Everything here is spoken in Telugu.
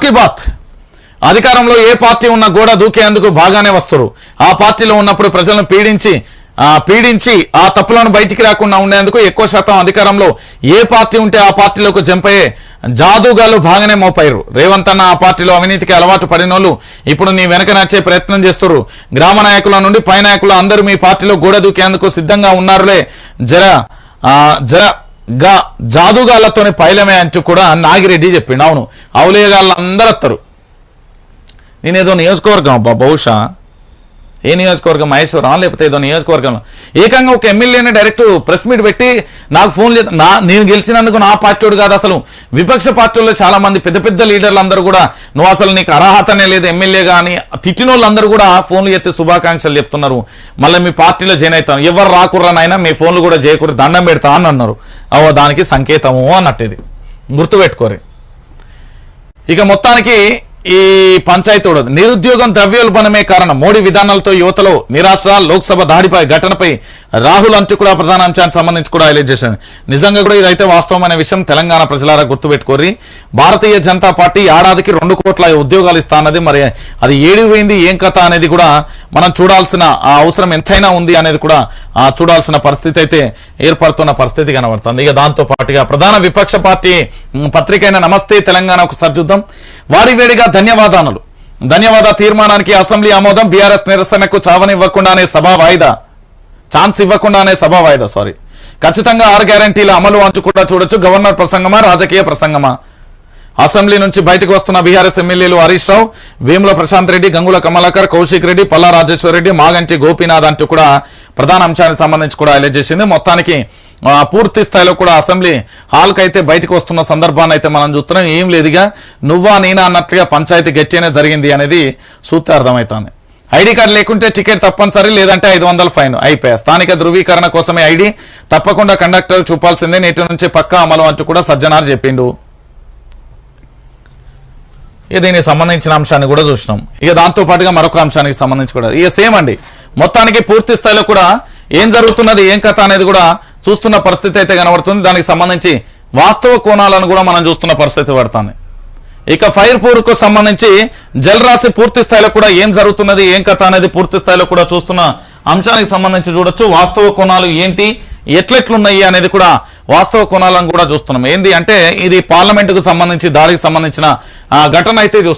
బాత్ అధికారంలో ఏ పార్టీ ఉన్న గోడ దూకేందుకు బాగానే వస్తారు. ఆ పార్టీలో ఉన్నప్పుడు ప్రజలను పీడించి పీడించి ఆ తప్పులను బయటికి రాకుండా ఉండేందుకు ఎక్కువ శాతం అధికారంలో ఏ పార్టీ ఉంటే ఆ పార్టీలోకి జంపయ్యే జాదుగాలు బాగానే మోపారు రేవంత్ అన్న ఆ పార్టీలో అవినీతికి అలవాటు పడినోళ్ళు ఇప్పుడు నీ వెనక నచ్చే ప్రయత్నం చేస్తారు గ్రామ నాయకుల నుండి పై నాయకులు అందరూ మీ పార్టీలో గోడ దూకేందుకు సిద్ధంగా ఉన్నారులే. జర జర గా జాదుగాళ్ళతోనే పైలమే అంటూ కూడా నాగిరెడ్డి చెప్పిండు. అవును అవులేగాళ్ళు అందరూ వస్తారు నేనేదో నియోజకవర్గం అబ్బా బహుశా ఏ నియోజకవర్గం మహేశ్వరం లేకపోతే ఏదో నియోజకవర్గంలో. ఏకంగా ఒక ఎమ్మెల్యేని డైరెక్ట్ ప్రెస్ మీట్ పెట్టి నాకు ఫోన్ లేదు నా నేను గెలిచినందుకు నా పార్టీడు కాదు అసలు. విపక్ష పార్టీల్లో చాలా మంది పెద్ద పెద్ద లీడర్లు అందరూ కూడా నువ్వు అసలు నీకు అర్హతనే లేదు ఎమ్మెల్యే కానీ తిట్టిన వాళ్ళందరూ కూడా ఫోన్లు ఎత్తి శుభాకాంక్షలు చెప్తున్నారు. మళ్ళీ మీ పార్టీలో జాయిన్ అవుతాం ఎవరు రాకుర్రానైనా మీ ఫోన్లు కూడా చేయకూడదు దండం పెడతా అని అన్నారు. అవో దానికి సంకేతము అన్నట్టు ఇది. గుర్తుపెట్టుకోరు. ఇక మొత్తానికి ఈ పంచాయతీ కూడా నిరుద్యోగం ద్రవ్యోల్బణమే కారణం. మోడీ విధానాలతో యువతలో నిరాశ లోక్సభ దాడిపై ఘటనపై రాహుల్ అంటూ కూడా ప్రధాన అంశానికి సంబంధించి కూడా హైలైట్ చేసింది నిజంగా కూడా ఇదైతే వాస్తవమైన విషయం తెలంగాణ ప్రజలారా గుర్తుపెట్టుకోరి భారతీయ జనతా పార్టీ ఏడాదికి రెండు కోట్ల ఉద్యోగాలు ఇస్తా అన్నది మరి అది ఏడిపోయింది ఏం కథ అనేది కూడా మనం చూడాల్సిన ఆ అవసరం ఎంతైనా ఉంది అనేది కూడా ఆ చూడాల్సిన పరిస్థితి అయితే ఏర్పడుతున్న పరిస్థితి కనబడుతుంది. ఇక దాంతో పాటుగా ప్రధాన విపక్ష పార్టీ పత్రికైన నమస్తే తెలంగాణ ఒకసారి చూద్దాం. వారి వేడిగా ధన్యవాదాలు. ధన్యవాద తీర్మానానికి అసెంబ్లీ ఆమోదం బీఆర్ఎస్ నిరసనకు చావనివ్వకుండానే సభ వాయిదా? ఛాన్స్ ఇవ్వకుండానే సభ వాయిదా సారీ. ఖచ్చితంగా ఆరు గ్యారంటీల అమలు అంచు కూడా చూడొచ్చు. గవర్నర్ ప్రసంగమా రాజకీయ ప్రసంగమా? అసెంబ్లీ నుంచి బయటకు వస్తున్న బీఆర్ఎస్ ఎమ్మెల్యేలు హరీష్ రావు వేముల ప్రశాంత్ రెడ్డి గంగుల కమలాకర్ కౌశిక్ రెడ్డి పల్లా రాజేశ్వర రెడ్డి మాగంటి గోపీనాథ్ అంటూ కూడా ప్రధాన అంశానికి సంబంధించి కూడా హైలైట్ చేసింది. మొత్తానికి పూర్తి స్థాయిలో కూడా అసెంబ్లీ హాల్కి అయితే బయటకు వస్తున్న సందర్భాన్ని అయితే మనం చూస్తున్నాం. ఏం లేదుగా నువ్వా నేనా అన్నట్లుగా పంచాయతీ గట్టినే జరిగింది అనేది సూత్రార్థమవుతోంది ఐడి కార్డు లేకుంటే టికెట్ తప్పనిసరి లేదంటే ఐదు వందల ఫైన్ అయిపోయాయి స్థానిక ధృవీకరణ కోసమే ఐడి తప్పకుండా కండక్టర్ చూపాల్సిందే. నేటి నుంచి పక్కా అమలు అంటూ కూడా సజ్జనార్ చెప్పిండు. ఇక దీనికి సంబంధించిన అంశాన్ని కూడా చూసినాం. ఇక దాంతో పాటుగా మరొక అంశానికి సంబంధించి కూడా. ఇక సేమ్ అండి. మొత్తానికి పూర్తి స్థాయిలో కూడా ఏం జరుగుతున్నది ఏం కథ అనేది కూడా చూస్తున్న పరిస్థితి అయితే కనబడుతుంది. దానికి సంబంధించి వాస్తవ కోణాలను కూడా మనం చూస్తున్న పరిస్థితి పడుతుంది. ఇక ఫైర్కు సంబంధించి జలరాశి పూర్తి స్థాయిలో కూడా ఏం జరుగుతున్నది ఏం కథ అనేది పూర్తి స్థాయిలో కూడా చూస్తున్న అంశానికి సంబంధించి చూడొచ్చు. వాస్తవ కోణాలు ఏంటి ఎట్లెట్లున్నాయి అనేది కూడా వాస్తవ కోణాలను కూడా చూస్తున్నాం. ఏంది అంటే ఇది పార్లమెంటుకు సంబంధించి దాడికి సంబంధించిన ఆ, ఘటన అయితే చూస్తున్నాం.